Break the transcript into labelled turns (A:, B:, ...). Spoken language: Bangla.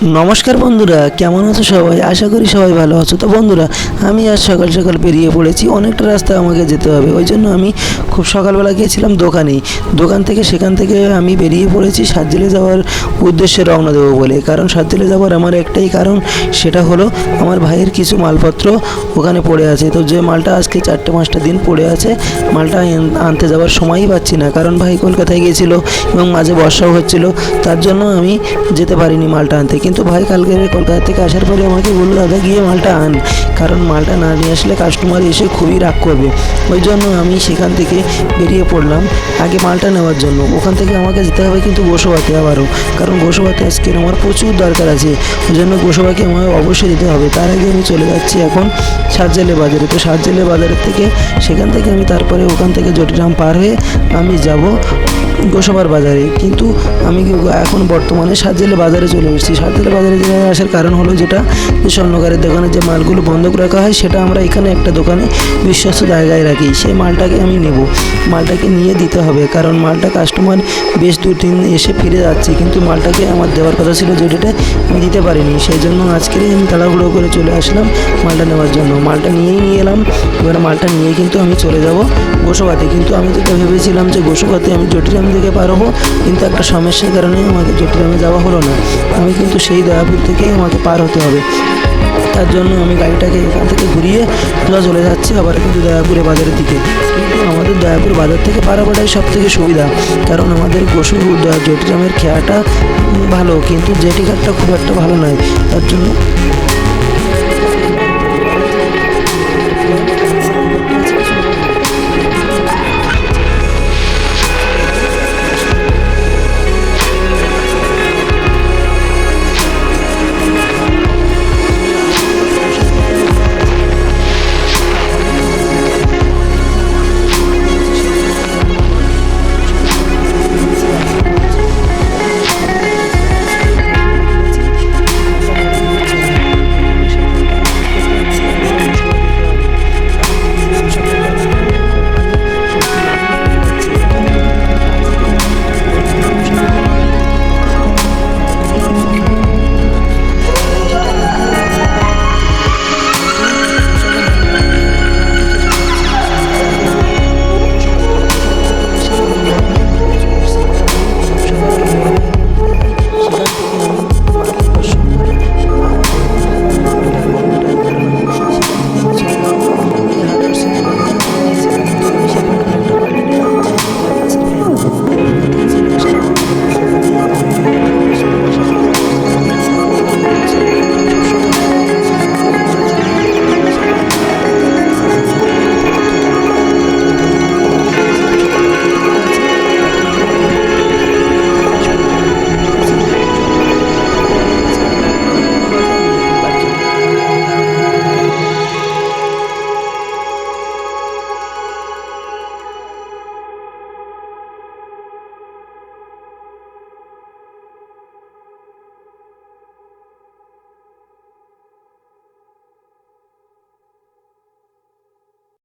A: নমস্কার বন্ধুরা, কেমন আছো সবাই? আশা করি সবাই ভালো আছো। তো বন্ধুরা, আমি আজ সকাল সকাল বেরিয়ে পড়েছি। অনেকটা রাস্তা আমাকে যেতে হবে। ওই জন্য আমি খুব সকালবেলা গিয়েছিলাম দোকানে দোকান থেকে সেখান থেকে আমি বেরিয়ে পড়েছি সাতজেলে যাওয়ার উদ্দেশ্যে রওনা দেবো বলে। কারণ সাতজেলে যাওয়ার আমার একটাই কারণ, সেটা হলো আমার ভাইয়ের কিছু মালপত্র ওখানে পড়ে আছে। তো যে মালটা আজকে চারটে পাঁচটা দিন পড়ে আছে, মালটা আনতে যাওয়ার সময়ই পাচ্ছি না। কারণ ভাই কলকাতায় গিয়েছিল এবং মাঝে বর্ষাও হচ্ছিল, তার জন্য আমি যেতে পারিনি মালটা আনতে। কিন্তু ভাই কালকে কলকাতা থেকে আসার পরে আমাকে বলল, দাদা, গিয়ে মালটা আন। কারণ মালটা না নিয়ে আসলে কাস্টমার এসে খুবই রাগ করবে। ওই জন্য আমি সেখান থেকে বেরিয়ে পড়লাম আগে মালটা নেওয়ার জন্য। ওখান থেকে আমাকে যেতে হবে কিন্তু গোসবাতে আবারও। কারণ গোসবাতে আজকের আমার প্রচুর দরকার আছে। ওই জন্য গোসবাকে আমার অবশ্যই যেতে হবে। তার আগে আমি চলে যাচ্ছি এখন সাতজেলে বাজারে। তো সাতজেলে বাজারের থেকে সেখান থেকে আমি তারপরে ওখান থেকে জটিরাম পার হয়ে আমি যাব গোসাবার বাজারে। কিন্তু আমি এখন বর্তমানে সাতজেলে বাজারে চলে এসেছি। সাতজেলে বাজারে আসার কারণ হলো যেটা স্বর্ণকারের দোকানে যে মালগুলো বন্ধক রাখা হয়, সেটা আমরা এখানে একটা দোকানে বিশ্বস্ত জায়গায় রাখি। সেই মালটাকে আমি নেব। মালটাকে নিয়ে দিতে হবে। কারণ মালটা কাস্টমার বেশ দু তিন এসে ফিরে যাচ্ছে। কিন্তু মালটাকে আমার দেওয়ার কথা ছিল যে ডেটে আমি দিতে পারিনি। সেই জন্য আজকেরই আমি তাড়াহুড়ো করে চলে আসলাম মালটা নেওয়ার জন্য। মালটা নিয়েই নিয়ে এলাম। এবার মালটা নিয়ে কিন্তু আমি চলে যাব গোসবাতে। কিন্তু আমি যেটা ভেবেছিলাম যে গোসবাতে আমি জটিরাম দিকে পার হব কিন্তু একটা সমস্যার কারণে আমাকে জটিরামে যাওয়া হলো না। আমি কিন্তু সেই দয়াপুর থেকেই আমাকে পার হতে হবে। তার জন্য আমি গাড়িটাকে এখান থেকে ঘুরিয়ে সোজা চলে যাচ্ছি আবার কিন্তু দয়াপুরে বাজারের দিকে। আমাদের দয়াপুর বাজার থেকে পারাপাটাই সব থেকে সুবিধা, কারণ আমাদের গোসু জটিরামের খেয়াটা ভালো, কিন্তু জেটি ঘাটটা খুব একটা ভালো নয়, তার জন্য